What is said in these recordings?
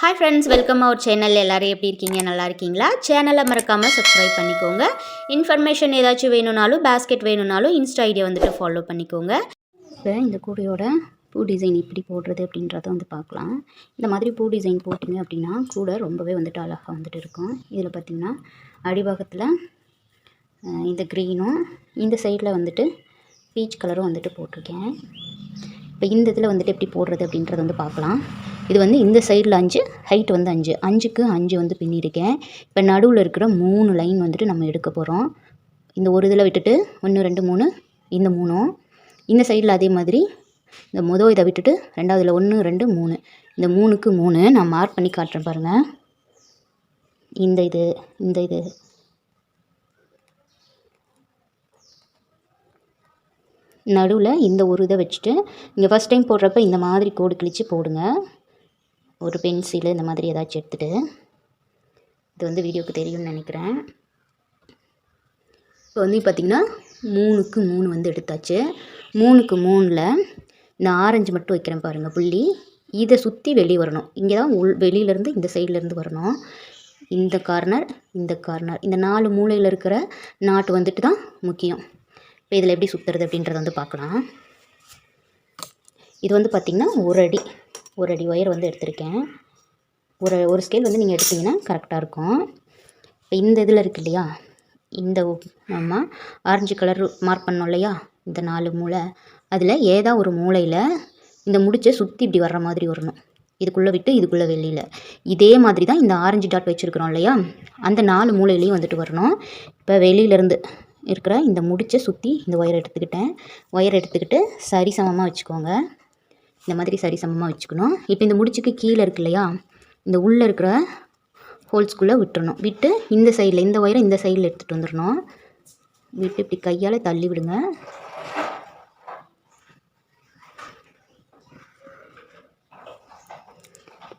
Hi friends welcome our channel எல்லோரும் எப்படி இருக்கீங்க? நல்லா இருக்கீங்களா? சேனலை மறக்காமல் சப்ஸ்கிரைப் பண்ணிக்கோங்க. இன்ஃபர்மேஷன் ஏதாச்சும் வேணும்னாலும் பேஸ்கெட் வேணும்னாலும் இன்ஸ்டா ஐடியா வந்துட்டு ஃபாலோ பண்ணிக்கோங்க. இப்போ இந்த கூடையோட பூ டிசைன் எப்படி போடுறது அப்படின்றத வந்து பார்க்கலாம். இந்த மாதிரி பூ டிசைன் போட்டிங்க அப்படின்னா கூட ரொம்பவே வந்துட்டு அழகாக வந்துட்டு இருக்கும். இதில் பார்த்திங்கன்னா அடிபாகத்தில் இந்த க்ரீனும் இந்த சைடில் வந்துட்டு பீச் கலரும் வந்துட்டு போட்டிருக்கேன். இப்போ இந்த இதில் வந்துட்டு எப்படி போடுறது அப்படின்றத வந்து பார்க்கலாம். இது வந்து இந்த சைடில் அஞ்சு ஹைட் வந்து அஞ்சு. அஞ்சுக்கு அஞ்சு வந்து பின்னிருக்கேன் இப்போ நடுவில் இருக்கிற மூணு லைன் வந்துட்டு நம்ம எடுக்க போகிறோம் இந்த ஒரு இதில் விட்டுட்டு ஒன்று ரெண்டு மூணு இந்த மூணும். இந்த சைடில் அதே மாதிரி இந்த மொதல் இதை விட்டுட்டு ரெண்டாவதில் ஒன்று ரெண்டு மூணு. இந்த மூணுக்கு மூணு நான் மார்க் பண்ணி காட்டுறேன் பாருங்கள் இந்த இது இந்த இது. நடுவில் இந்த ஒரு இதை வச்சுட்டு இங்கே ஃபஸ்ட் டைம் போடுறப்ப இந்த மாதிரி கோடு கிழிச்சு போடுங்க. ஒரு பென்சிலு இந்த மாதிரி ஏதாச்சும் எடுத்துகிட்டு இது வந்து வீடியோக்கு தெரியும்னு நினைக்கிறேன். இப்போ வந்து பார்த்திங்கன்னா மூணுக்கு மூணு வந்து எடுத்தாச்சு. மூணுக்கு மூணில் இந்த ஆரஞ்சு மட்டும் வைக்கிறேன் பாருங்கள் புள்ளி. இதை சுற்றி வெளியே வரணும். இங்கே தான் உள் வெளியிலேருந்து இந்த சைட்லேருந்து வரணும். இந்த கார்னர் இந்த கார்னர் இந்த நாலு மூலையில் இருக்கிற நாட்டு வந்துட்டு தான் முக்கியம். இப்போ இதில் எப்படி சுற்றுறது அப்படின்றத வந்து பார்க்கலாம். இது வந்து பார்த்திங்கன்னா ஒரு அடி. ஒரு அடி ஒயர் வந்து எடுத்திருக்கேன். ஒரு ஒரு ஸ்கேல் வந்து நீங்கள் எடுத்தீங்கன்னா கரெக்டாக இருக்கும். இப்போ இந்த இதில் இருக்கு இல்லையா? இந்த நம்ம ஆரஞ்சு கலர் மார்க் பண்ணோம் இல்லையா? இந்த நாலு மூளை. அதில் ஏதா ஒரு மூலையில் இந்த முடிச்சை சுற்றி இப்படி வர்ற மாதிரி வரணும். இதுக்குள்ளே விட்டு இதுக்குள்ளே வெளியில். இதே மாதிரி தான் இந்த ஆரஞ்சு டாட் வச்சுருக்குறோம் இல்லையா? அந்த நாலு மூலையிலையும் வந்துட்டு வரணும். இப்போ வெளியிலேருந்து இருக்கிற இந்த முடிச்சை சுற்றி இந்த ஒயர் எடுத்துக்கிட்டேன். ஒயர் எடுத்துக்கிட்டு சரி சமமாக வச்சுக்கோங்க. இந்த மாதிரி சரிசமமாக வச்சுக்கணும். இப்போ இந்த முடிச்சுக்கு கீழே இருக்கு இல்லையா? இந்த உள்ளே இருக்கிற ஹோல்ஸ்குள்ளே விட்டுறணும். விட்டு இந்த சைடில் இந்த ஒயரை இந்த சைடில் எடுத்துகிட்டு வந்துடணும். விட்டு இப்படி கையால் தள்ளி விடுங்க.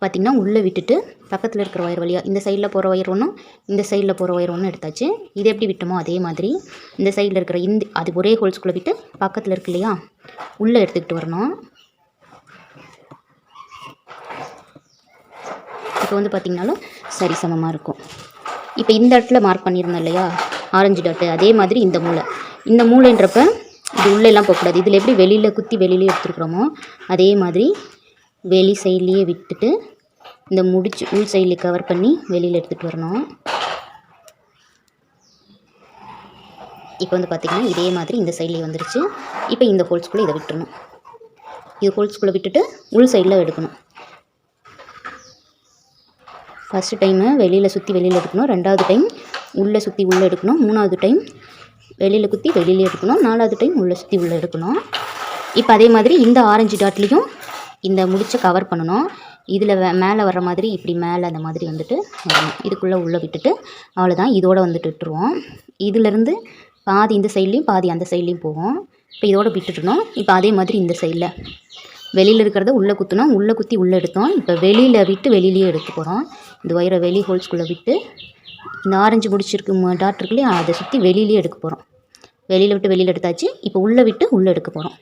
பார்த்திங்கன்னா உள்ளே விட்டுட்டு பக்கத்தில் இருக்கிற ஒயர் வழியாக இந்த சைடில் போகிற ஒயர் ஒன்றும் இந்த சைடில் போகிற ஒயர் ஒன்றும் எடுத்தாச்சு. இது எப்படி விட்டோமோ அதே மாதிரி இந்த சைடில் இருக்கிற இந்த அது ஒரே ஹோல்ஸ்குள்ளே விட்டு பக்கத்தில் இருக்கு இல்லையா? உள்ளே எடுத்துக்கிட்டு வரணும். இப்போ வந்து பார்த்திங்கனாலும் சரி சமமாக இருக்கும். இப்போ இந்த இடத்துல மார்க் பண்ணியிருந்தோம் இல்லையா? ஆரஞ்சு டாட்டு அதே மாதிரி இந்த மூளை. இந்த மூளைன்றப்ப இது உள்ளெல்லாம் போகக்கூடாது. இதில் எப்படி வெளியில் குத்தி வெளியிலே எடுத்துருக்குறோமோ அதே மாதிரி வெளி சைட்லேயே விட்டுட்டு இந்த முடிச்சு உள் சைடில் கவர் பண்ணி வெளியில் எடுத்துகிட்டு வரணும். இப்போ வந்து பார்த்திங்கன்னா இதே மாதிரி இந்த சைட்லேயே வந்துருச்சு. இப்போ இந்த ஹோல்ஸ்குள்ளே இதை விட்டுறணும். இது ஹோல்ஸ்குள்ளே விட்டுட்டு உள் சைடில் எடுக்கணும். ஃபஸ்ட்டு டைமு வெளியில் சுற்றி வெளியில் எடுக்கணும். ரெண்டாவது டைம் உள்ளே சுற்றி உள்ளே எடுக்கணும். மூணாவது டைம் வெளியில் குத்தி வெளியில் எடுக்கணும். நாலாவது டைம் உள்ளே சுற்றி உள்ளே எடுக்கணும். இப்போ அதே மாதிரி இந்த ஆரஞ்சு டாட்லேயும் இந்த முடிச்ச கவர் பண்ணணும். இதில் மேலே வர்ற மாதிரி இப்படி மேலே அந்த மாதிரி வந்துட்டு வரணும். இதுக்குள்ளே உள்ளே விட்டுட்டு அவ்வளோதான் இதோடு வந்துட்டு விட்டுருவோம். இதிலேருந்து பாதி இந்த சைட்லேயும் பாதி அந்த சைட்லேயும் போவோம். இப்போ இதோட விட்டுட்டணும் இப்போ அதே மாதிரி இந்த சைடில் வெளியில் இருக்கிறத உள்ளே குத்தினோம் உள்ளே குத்தி உள்ளே எடுத்தோம். இப்போ வெளியில் விட்டு வெளியிலேயே எடுத்து போகிறோம் இந்த ஒயரை வெளி ஹோல்ஸ்குள்ளே விட்டு இந்த ஆரஞ்சு முடிச்சிருக்கு டாட் இருக்கு இல்லையா அதை சுற்றி வெளியிலே எடுக்க போகிறோம் வெளியில் விட்டு வெளியில் எடுத்தாச்சு. இப்போ உள்ளே விட்டு உள்ளே எடுக்க போகிறோம்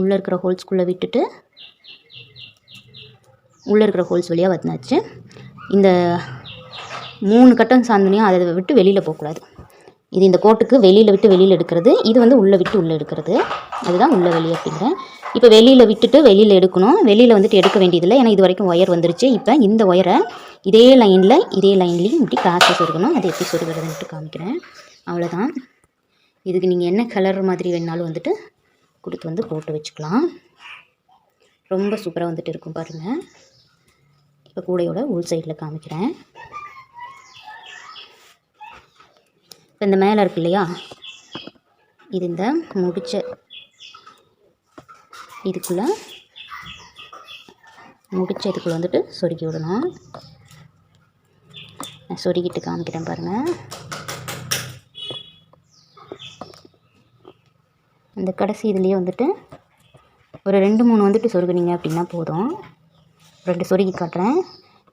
உள்ளே இருக்கிற ஹோல்ஸ்குள்ளே விட்டுட்டு உள்ளே இருக்கிற ஹோல்ஸ் வழியாக வந்தாச்சு. இந்த மூணு கட்டம் சாந்தனையும் அதை விட்டு வெளியில் போகக்கூடாது. இது இந்த கோட்டுக்கு வெளியில் விட்டு வெளியில் எடுக்கிறது. இது வந்து உள்ளே விட்டு உள்ளே எடுக்கிறது. அதுதான் உள்ளே வெளியே அப்படிங்கிறேன். இப்போ வெளியில் விட்டுட்டு வெளியில் எடுக்கணும். வெளியில் வந்துட்டு எடுக்க வேண்டியதில்லை. ஏன்னா இது வரைக்கும் ஒயர் வந்துருச்சு. இப்போ இந்த ஒயரை இதே லைனில் இதே லைன்லேயும் இப்படி காசு சொருகணும் அதை எப்படி சொருகிறதுன்ட்டு காமிக்கிறேன். அவ்வளோதான் இதுக்கு நீங்கள் என்ன கலர் மாதிரி வேணாலும் வந்துட்டு கொடுத்து வந்து போட்டு வச்சுக்கலாம். ரொம்ப சூப்பராக வந்துட்டு இருக்கும் பாருங்கள் இப்போ கூடையோட உள் சைடில் காமிக்கிறேன். இப்போ இந்த மேலே இருக்கு இல்லையா? இது இந்த முடிச்ச இதுக்குள்ளே முடிச்ச இதுக்குள்ளே வந்துட்டு சொருக்கி விடணும். நான் சொருகிட்டு காமிக்கிறேன் பாருங்கள் அந்த கடைசி இதுலேயே வந்துட்டு ஒரு ரெண்டு மூணு வந்துட்டு சொருகுனீங்க அப்படின்னா போதும். ரெண்டு சொருகி காட்டுறேன்.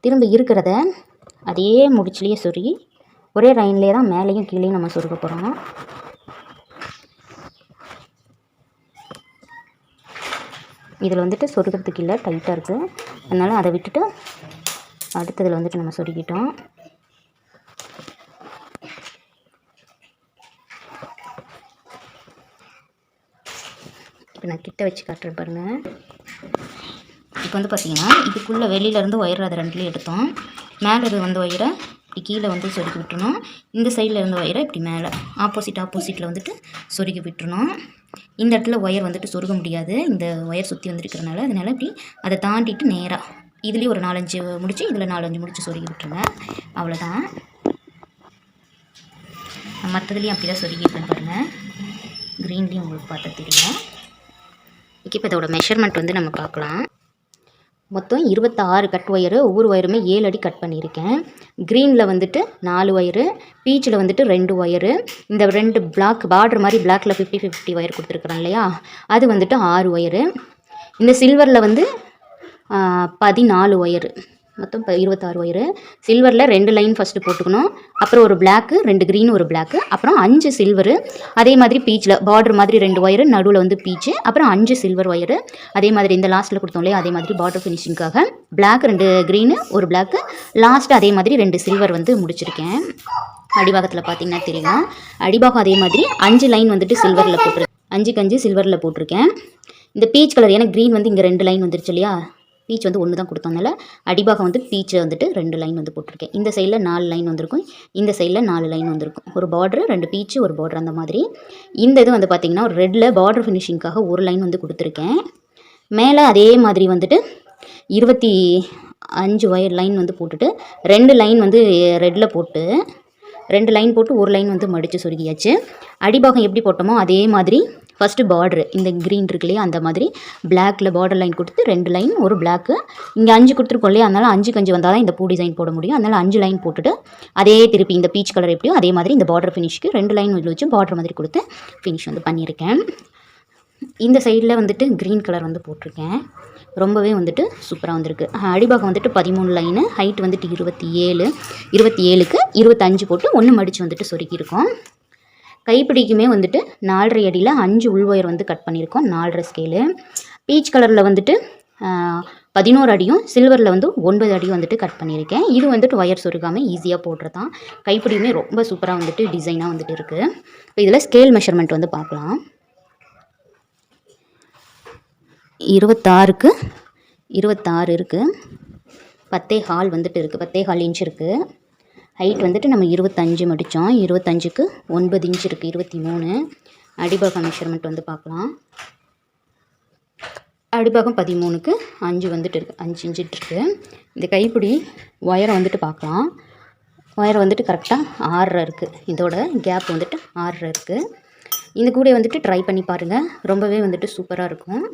திரும்ப இருக்கிறத அதே முடிச்சுலேயே சொருகி ஒரே லைன்லேயே தான் மேலேயும் கீழேயும் நம்ம சுருக்க போகிறோம் இதில் வந்துட்டு சொருக்கிறதுக்கு இல்லை டைட்டாக இருக்குது அதனால் அதை விட்டுட்டு அடுத்ததில் வந்துட்டு நம்ம சொருகிட்டோம் இப்போ நான் கிட்ட வச்சு காட்டுறேன் பாருங்கள் இப்போ வந்து பார்த்தீங்கன்னா இதுக்குள்ளே வெளியிலேருந்து ஒயர் அதை ரெண்டுலேயும் எடுத்தோம். மேலே இது வந்து ஒயரை இப்படி கீழே வந்து சொருக்கி விட்டுறணும். இந்த சைடில் இருந்த ஒயரை இப்படி மேலே ஆப்போசிட் ஆப்போசிட்டில் வந்துட்டு சொருகி விட்டுருணும் இந்த இடத்துல ஒயர் வந்துட்டு சொருக முடியாது. இந்த ஒயர் சுற்றி வந்துருக்கிறனால அதனால் இப்படி அதை தாண்டிட்டு நேராக இதுலேயும் ஒரு நாலஞ்சு முடிச்சு இதில் நாலஞ்சு முடிச்சு சொருகி விட்டுருங்க. அவ்வளோதான் மற்றதுலேயும் அப்படி தான் சொருகிருக்கேன் பாருங்கள் க்ரீன்லேயும் உங்களுக்கு பார்த்தா தெரியும். ஓகே இப்போ இதோட மெஷர்மெண்ட் வந்து நம்ம பார்க்கலாம். மொத்தம் இருபத்தாறு கட் ஒயரு ஒவ்வொரு ஒயருமே ஏழு அடி கட் பண்ணியிருக்கேன். க்ரீனில் வந்துட்டு நாலு ஒயரு பீச்சில் வந்துட்டு ரெண்டு ஒயரு. இந்த ரெண்டு பிளாக் பார்டர் மாதிரி பிளாக்கில் ஃபிஃப்டி ஃபிஃப்டி ஒயர் கொடுத்துருக்குறேன் இல்லையா? அது வந்துட்டு ஆறு ஒயரு. இந்த சில்வரில் வந்து பதினாலு ஒயரு. மொத்தம் இப்போ இருபத்தாறு ஒயரு சில்வரில் ரெண்டு லைன் ஃபஸ்ட்டு போட்டுக்கணும். அப்புறம் ஒரு பிளாக்கு ரெண்டு க்ரீன் ஒரு பிளாக்கு அப்புறம் அஞ்சு சில்வரு அதே மாதிரி பீச்சில் பார்டர் மாதிரி ரெண்டு ஒயரு நடுவில் வந்து பீச்சு அப்புறம் அஞ்சு சில்வர் ஒயரு அதே மாதிரி இந்த லாஸ்ட்டில் கொடுத்தோம் இல்லையா? அதே மாதிரி பார்டர் ஃபினிஷிங்காக பிளாக் ரெண்டு க்ரீனு ஒரு பிளாக்கு லாஸ்ட்டு அதே மாதிரி ரெண்டு சில்வர் வந்து முடிச்சிருக்கேன். அடிபாகத்தில் பார்த்தீங்கன்னா தெரியும். அடிபாகம் அதே மாதிரி அஞ்சு லைன் வந்துட்டு சில்வரில் போட்டிருக்கேன். அஞ்சு கஞ்சி சில்வரில் போட்டிருக்கேன். இந்த பீச் கலர் ஏன்னா க்ரீன் வந்து இங்கே ரெண்டு லைன் வந்துருச்சு இல்லையா? பீச் வந்து ஒன்று தான் கொடுத்தோம்னால அடிபாகம் வந்து பீச்சை வந்துட்டு ரெண்டு லைன் வந்து போட்டிருக்கேன். இந்த சைடில் நாலு லைன் வந்திருக்கும். இந்த சைடில் நாலு லைன் வந்திருக்கும். ஒரு பார்டர் ரெண்டு பீச்சு ஒரு பார்டர் அந்த மாதிரி. இந்த இது வந்து பார்த்திங்கன்னா ஒரு ரெட்டில் பார்டர் ஃபினிஷிங்காக ஒரு லைன் வந்து கொடுத்துருக்கேன். மேலே அதே மாதிரி வந்துட்டு இருபத்தி அஞ்சு ஒயர் லைன் வந்து போட்டுட்டு ரெண்டு லைன் வந்து ரெட்டில் போட்டு ரெண்டு லைன் போட்டு ஒரு லைன் வந்து மடித்து சொருகியாச்சு. அடிபாகம் எப்படி போட்டோமோ அதே மாதிரி ஃபஸ்ட்டு பார்ட்ரு இந்த க்ரீன் இருக்கு இல்லையா அந்த மாதிரி பிளாக்ல பார்டர் லைன் கொடுத்து ரெண்டு லைன் ஒரு பிளாக்கு இங்கே அஞ்சு கொடுத்துருக்கோம் இல்லையா அதனால் அஞ்சு கஞ்சு வந்தால் தான் இந்த பூ டிசைன் போட முடியும். அதனால் அஞ்சு லைன் போட்டுட்டு அதே திருப்பி இந்த பீச் கலர் எப்படியோ அதே மாதிரி இந்த பார்டர் ஃபினிஷ்க்கு ரெண்டு லைன் வச்சு பார்டர் மாதிரி கொடுத்து ஃபினிஷ் வந்து பண்ணியிருக்கேன். இந்த சைடில் வந்துட்டு க்ரீன் கலர் வந்து போட்டிருக்கேன். ரொம்பவே வந்துட்டு சூப்பராக வந்திருக்கு. அடிபாகம் வந்துட்டு பதிமூணு லைனு ஹைட் வந்துட்டு இருபத்தி ஏழு இருபத்தி ஏழுக்கு இருபத்தஞ்சு போட்டு ஒன்று மடித்து வந்துட்டு சொருக்கியிருக்கோம் கைப்பிடிக்குமே வந்துட்டு நாலரை அடியில் அஞ்சு உள்வயர் வந்து கட் பண்ணியிருக்கோம் நாலரை ஸ்கேலு பீச் கலரில் வந்துட்டு பதினோரு அடியும் சில்வரில் வந்து ஒன்பது அடியும் வந்துட்டு கட் பண்ணியிருக்கேன். இது வந்துட்டு ஒயர் சொருகாமல் ஈஸியாக போடுறது தான் கைப்பிடியுமே ரொம்ப சூப்பராக வந்துட்டு டிசைனாக வந்துட்டு இருக்குது இப்போ இதில் ஸ்கேல் மெஷர்மெண்ட் வந்து பார்க்கலாம். இருபத்தாறுக்கு இருபத்தாறு இருக்குது பத்தே ஹால் வந்துட்டு இருக்குது பத்தே ஹால் இன்ச் இருக்குது ஹைட் வந்துட்டு நம்ம இருபத்தஞ்சு மடித்தோம் இருபத்தஞ்சுக்கு ஒன்பது இன்ச் இருக்குது இருபத்தி மூணு அடிபாகம் மெஷர்மெண்ட் வந்து பார்க்கலாம். அடிபாகம் பதிமூணுக்கு அஞ்சு வந்துட்டு இருக்குது அஞ்சு இன்ச்சு இருக்குது இந்த கைப்பிடி ஒயரை வந்துட்டு பார்க்கலாம். ஒயர் வந்துட்டு கரெக்டாக ஆறரை இருக்குது இதோட கேப் வந்துட்டு ஆறரை இருக்குது இந்த கூட வந்துட்டு ட்ரை பண்ணி பாருங்கள் ரொம்பவே வந்துட்டு சூப்பராக இருக்கும்.